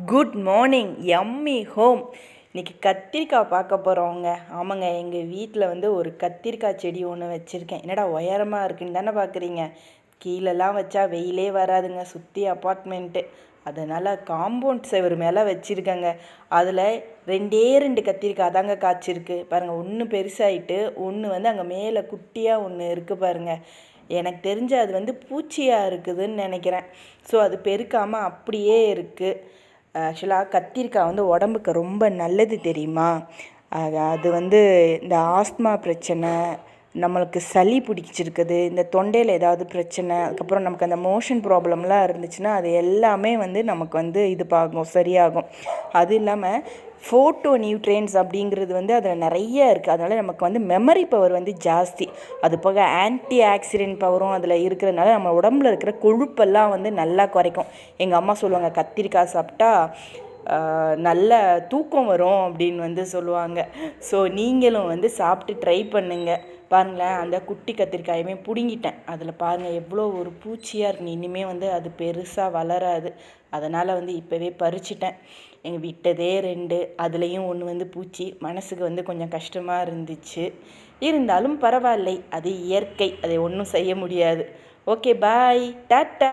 Good morning Emmy home இன்றைக்கி கத்திரிக்காய் பார்க்க போகிறோங்க ஆமாங்க எங்கள் வீட்டில் வந்து ஒரு கத்திரிக்காய் செடி ஒன்று வச்சுருக்கேன். என்னடா உயரமாக இருக்குன்னு தானே பார்க்குறீங்க கீழெல்லாம் வச்சா வெயிலே வராதுங்க சுற்றி அப்பார்ட்மெண்ட்டு அதனால் காம்பவுண்ட் செவர் மேலே வச்சுருக்கேங்க. அதில் ரெண்டே ரெண்டு கத்திரிக்காய் தாங்க காய்ச்சிருக்கு. பாருங்கள் ஒன்று பெருசாயிட்டு ஒன்று வந்து அங்கே மேலே குட்டியாக ஒன்று இருக்குது பாருங்கள் எனக்கு தெரிஞ்ச அது வந்து பூச்சியாக இருக்குதுன்னு நினைக்கிறேன். ஸோ அது பெருக்காமல் அப்படியே இருக்குது ஆக்சுவலாக கத்திரிக்காய் வந்து உடம்புக்கு ரொம்ப நல்லது தெரியுமா? அது அது வந்து இந்த ஆஸ்துமா பிரச்சனை நம்மளுக்கு சளி பிடிச்சிருக்குது இந்த தொண்டையில் ஏதாவது பிரச்சனை அதுக்கப்புறம் நமக்கு அந்த மோஷன் ப்ராப்ளம்லாம் இருந்துச்சுன்னா அது எல்லாமே வந்து நமக்கு வந்து இது பாகும் சரியாகும். அது இல்லாமல் ஃபோட்டோ நியூட்ரியன்ஸ் அப்படிங்கிறது வந்து அதில் நிறைய இருக்குது அதனால் நமக்கு வந்து மெமரி பவர் வந்து ஜாஸ்தி. அது போக ஆன்டி ஆக்சிடென்ட் பவரும் அதில் இருக்கிறதுனால நம்ம உடம்புல இருக்கிற கொழுப்பெல்லாம் வந்து நல்லா குறைக்கும். எங்கள் அம்மா சொல்லுவாங்க கத்திரிக்காய் சாப்பிட்டா நல்ல தூக்கம் வரும் அப்படின்னு வந்து சொல்லுவாங்க. ஸோ நீங்களும் வந்து சாப்பிட்டு ட்ரை பண்ணுங்கள் பாருங்களேன் அந்த குட்டி கத்திரிக்காயுமே பிடுங்கிட்டேன். அதில் பாருங்கள் எவ்வளோ ஒரு பூச்சியாக இருக்கு. இனிமேல் வந்து அது பெருசாக வளராது. அதனால் வந்து இப்போவே பறிச்சிட்டேன். எங்கள் விட்டதே ரெண்டு. அதுலேயும் ஒன்று வந்து பூச்சி. மனசுக்கு வந்து கொஞ்சம் கஷ்டமாக இருந்துச்சு. இருந்தாலும் பரவாயில்லை. அது இயற்கை. அதை ஒன்றும் செய்ய முடியாது. Okay bye tata